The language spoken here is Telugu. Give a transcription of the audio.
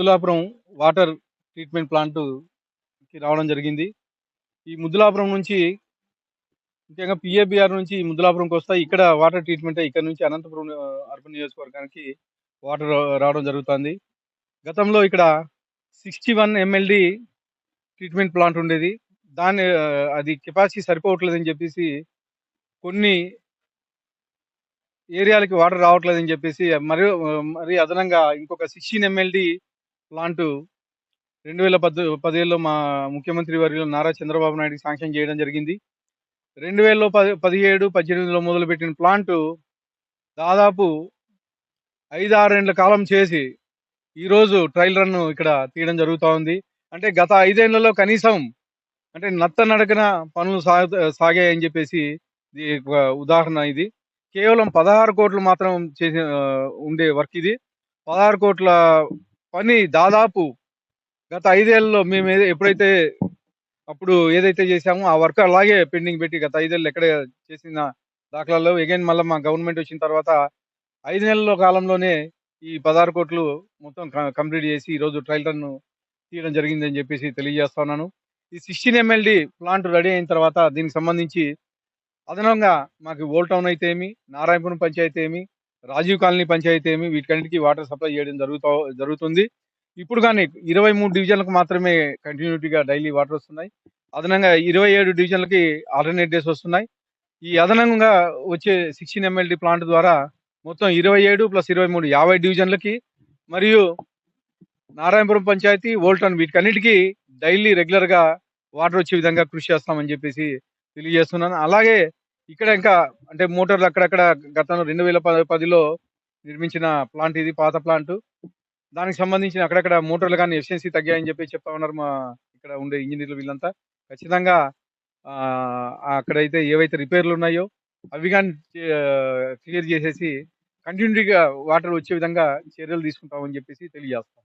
ముద్దులాపురం వాటర్ ట్రీట్మెంట్ ప్లాంట్కి రావడం జరిగింది. ఈ ముద్దులాపురం నుంచి ముఖ్యంగా పిఏబిఆర్ నుంచి ముద్దులాపురంకి వస్తాయి ఇక్కడ వాటర్ ట్రీట్మెంట్ ఇక్కడ నుంచి అనంతపురం అర్బన్ నియోజకవర్గానికి వాటర్ రావడం జరుగుతుంది. గతంలో ఇక్కడ sixty one MLD treatment plant ఉండేది. దాని అది కెపాసిటీ సరిపోవట్లేదని చెప్పేసి కొన్ని ఏరియాలకి వాటర్ రావట్లేదని చెప్పేసి మరి మరి అదనంగా ఇంకొక సిక్స్టీన్ ఎంఎల్డి ప్లాంటు రెండు వేల పద్ పదిహేడులో మా ముఖ్యమంత్రి వర్యులు నారా చంద్రబాబు నాయుడు శాంక్షన్ చేయడం జరిగింది. రెండు వేలలో పది పదిహేడు పద్దెనిమిదిలో మొదలుపెట్టిన ప్లాంటు దాదాపు ఐదు ఆరేండ్ల కాలం చేసి ఈరోజు ట్రయల్ రన్ ఇక్కడ తీయడం జరుగుతూ ఉంది. అంటే గత ఐదేళ్ళలో కనీసం అంటే నత్త నడకన పనులు సాగు సాగాయని చెప్పేసి ఇది ఉదాహరణ ఇది. కేవలం పదహారు కోట్లు మాత్రం చేసే ఉండే వర్క్ ఇది. పదహారు కోట్ల పని దాదాపు గత ఐదేళ్ళలో మేము ఎప్పుడైతే అప్పుడు ఏదైతే చేశామో ఆ వర్క్ అలాగే పెండింగ్ పెట్టి గత ఐదేళ్ళు ఎక్కడ చేసిన దాఖలాల్లో ఎగైన్ మళ్ళీ మా గవర్నమెంట్ వచ్చిన తర్వాత ఐదు నెలల కాలంలోనే ఈ పదహారు కోట్లు మొత్తం కంప్లీట్ చేసి ఈరోజు ట్రయల్ రన్ తీయడం జరిగిందని చెప్పేసి తెలియజేస్తున్నాను ఈ సిక్స్టీన్ ఎంఎల్డి ప్లాంట్ రెడీ అయిన తర్వాత దీనికి సంబంధించి అదనంగా మాకు ఓల్డ్ టౌన్ అయితే ఏమి నారాయణపురం పంచాయతీ ఏమి రాజీవ్ కాలనీ పంచాయతీ ఏమి వీటికన్నిటికీ వాటర్ సప్లై చేయడం జరుగుతా జరుగుతుంది. ఇప్పుడు కానీ ఇరవై మూడు డివిజన్లకు మాత్రమే కంటిన్యూటీగా డైలీ వాటర్ వస్తున్నాయి. అదనంగా ఇరవై ఏడు డివిజన్లకి ఆల్టర్నేట్ డేస్ వస్తున్నాయి. ఈ అదనంగా వచ్చే సిక్స్టీన్ ఎంఎల్డి ప్లాంట్ ద్వారా మొత్తం ఇరవై ఏడు ప్లస్ ఇరవై మూడు యాభై డివిజన్లకి మరియు నారాయణపురం పంచాయతీ ఓల్టన్ వీటికన్నిటికీ డైలీ రెగ్యులర్గా వాటర్ వచ్చే విధంగా కృషి చేస్తామని చెప్పేసి తెలియజేస్తున్నాను. అలాగే ఇక్కడ ఇంకా అంటే మోటార్లు అక్కడక్కడ గతంలో రెండు వేల పదిలో నిర్మించిన ప్లాంట్ ఇది పాత ప్లాంట్ దానికి సంబంధించిన అక్కడక్కడ మోటార్లు కానీ ఎఫిషియన్సీ తగ్గాయని చెప్పి చెప్తా ఉన్నారు మా ఇక్కడ ఉండే ఇంజనీర్లు వీళ్ళంతా. ఖచ్చితంగా అక్కడైతే ఏవైతే రిపేర్లు ఉన్నాయో అవి కానీ క్లియర్ చేసేసి కంటిన్యూటీగా వాటర్ వచ్చే విధంగా చర్యలు తీసుకుంటామని చెప్పేసి తెలియజేస్తాం.